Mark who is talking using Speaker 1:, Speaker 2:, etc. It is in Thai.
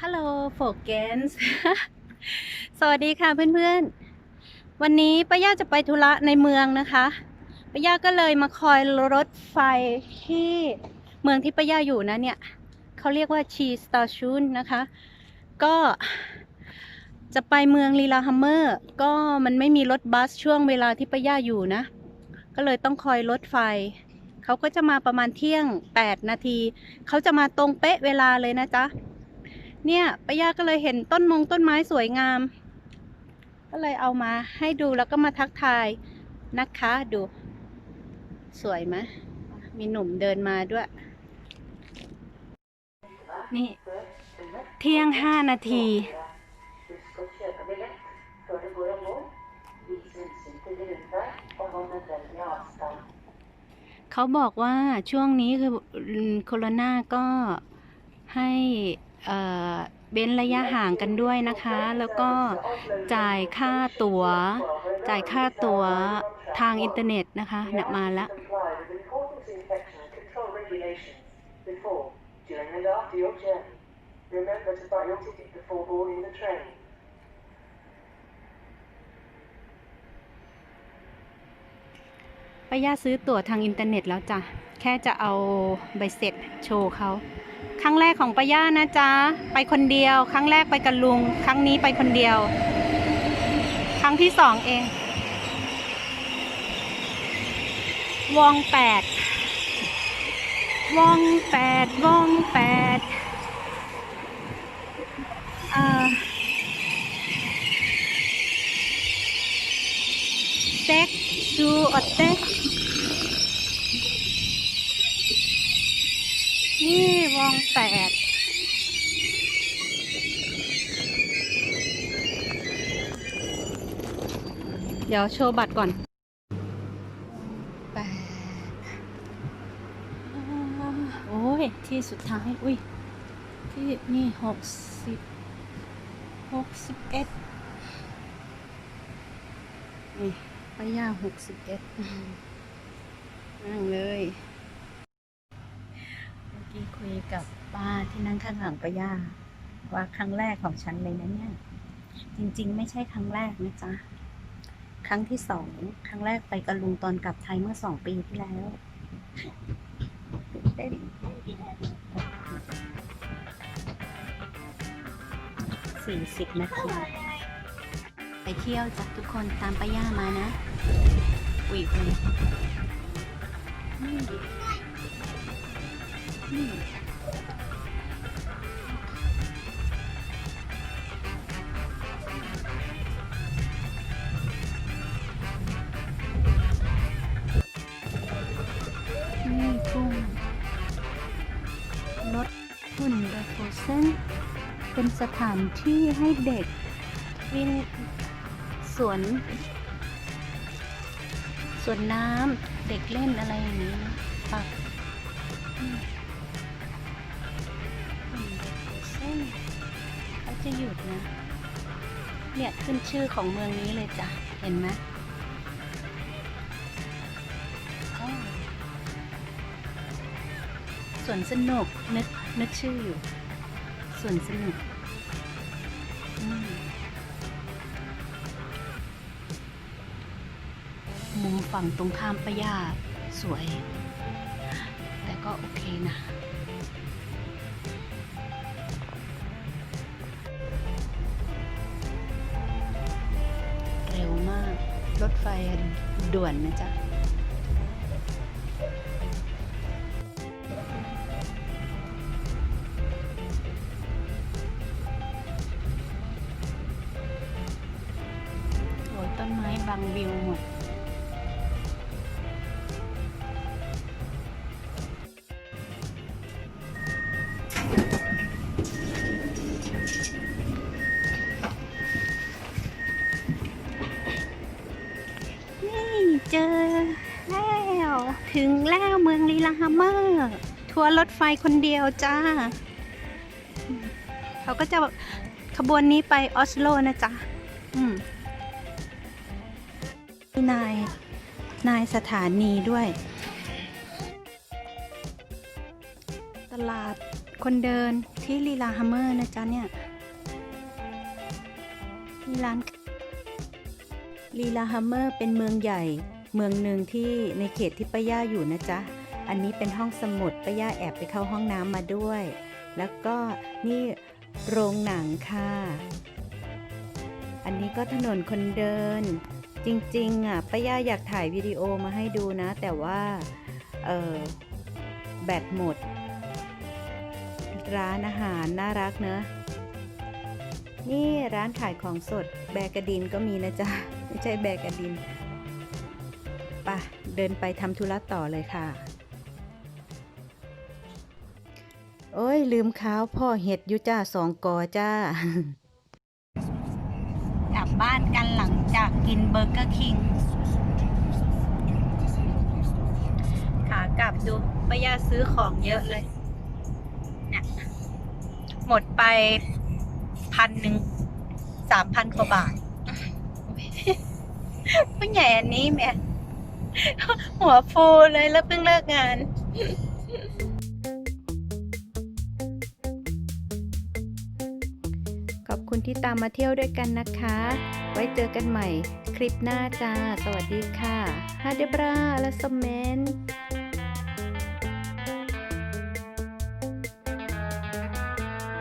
Speaker 1: ฮัลโหลโฟกเกนส์สวัสดีค่ะเพื่อนๆ วันนี้ป้าย่าจะไปธุระในเมืองนะคะป้าย่าก็เลยมาคอยรถไฟที่เมืองที่ป้าย่าอยู่นะเนี่ยเขาเรียกว่าชีสตาชูนนะคะ ก็จะไปเมืองลีลาฮัมเมอร์ ก็มันไม่มีรถบัสช่วงเวลาที่ป้าย่าอยู่นะ ก็เลยต้องคอยรถไฟ เขาก็จะมาประมาณเที่ยง 8 นาที เขาจะมาตรงเป๊ะเวลาเลยนะจ๊ะ เนี่ยป้ายาก็เลยเห็นต้นมงต้นไม้สวยงาม ก็เลยเอามาให้ดูแล้วก็มาทักทายนะคะดู สวยไหมมีหนุ่มเดินมาด้วย นี่ เที่ยงห้านาที เขาบอกว่าช่วงนี้คือโคโรนาก็ให้เอ่อ เว้นระยะห่างกันด้วยนะคะ แล้วก็จ่ายค่าตัว๋ว จ่ายค่าตั๋วทางอินเทอร์เน็ตนะคะเนี่ยมาแล้ว
Speaker 2: Before, during and after your journey. Remember to buy your ticket before boarding the train.
Speaker 1: ป้าย่าซื้อตั๋วทางอินเทอร์เน็ตแล้วจ้ะ แค่จะเอาใบเสร็จโชว์เขา ครั้งแรกของป้าย่านะจ๊ะ ไปคนเดียว ครั้งแรกไปกับลุง ครั้งนี้ไปคนเดียว ครั้งที่สองเอง วองแปดวองแปดวองแปดเอ่อเซ็กซูออเต็กนี่ วองแปดเดี๋ยวโชว์บัตรก่อนแปดอ่าโอ้ย ที่สุดท้าย อุ้ย ที่นี่หกสิบหกสิบเอ็ดนี่ป้าย่าหกสิบเอ็ดนั่งเลยเมื่อ กับป้าที่นั่งข้างหลังป้าย่าว่าครั้งแรกของฉันเลยนะเนี่ย จริงๆ ไม่ใช่ครั้งแรกนะจ๊ะ ครั้งที่สอง ครั้งแรกไปกับลุงตอนกลับไทยเมื่อสองปีที่แล้วเต้นสี่สิบนาทีไปเที่ยวจ้ะทุกคนตามป้าย่ามานะอุ้ยคนนี่นี่นี่ ซนเป็นสถานที่ให้เด็กวิ่งสวนสวนน้ำเด็กเล่นอะไรอย่างนี้ปักเส้นเขาจะหยุดนะ เนี่ยขึ้นชื่อของเมืองนี้เลยจ้ะ เห็นไหมสวนสนุกนึกนึกชื่ออยู่ ส่วนสนุกมุมฝั่งตรงข้ามปะย่าสวย แต่ก็โอเคนะ เร็วมาก รถไฟด่วนนะจ๊ะ บังวิวหมด นี่เจอแล้ว ถึงแล้วเมืองลีลาฮัมเมอร์ ทัวร์รถไฟคนเดียวจ้า เขาก็จะขบวนนี้ไปออสโลนะจ๊ะ อืม นาย นายสถานีด้วย ตลาดคนเดินที่ลีลาฮัมเมอร์นะจ๊ะเนี่ยมีร้านลีลาฮัมเมอร์เป็นเมืองใหญ่ เมืองหนึ่งที่ในเขตที่ป้าย่าอยู่นะจ๊ะ อันนี้เป็นห้องสมุดป้าย่าแอบไปเข้าห้องน้ำมาด้วย แล้วก็นี่โรงหนังค่ะ อันนี้ก็ถนนคนเดิน จริงๆอะป้าย่าอยากถ่ายวิดีโอมาให้ดูนะ แต่ว่าเออแบตหมด ร้านอาหารน่ารักเนอะนี่ร้านขายของสดแบกระดินก็มีนะจ๊ะ ไม่ใช่แบกระดินปะเดินไปทำธุระต่อเลยค่ะ โอ้ยลืมข้าวพ่อเห็ดอยู่จ้าสองกอจ้า กลับบ้านกันหลังจา กินเบอร์เกอร์คิงขากลับดูป้ายาซื้อของเยอะเลยเนี่ยหมดไปพันหนึ่งสามพันกว่าบาทผู้ใหญ่อันนี้แม่หัวฟูเลยแล้วเพิ่งเลิกงาน คุณที่ตามมาเที่ยวด้วยกันนะคะ ไว้เจอกันใหม่คลิปหน้าจ้า สวัสดีค่ะฮาเดบราและสเมน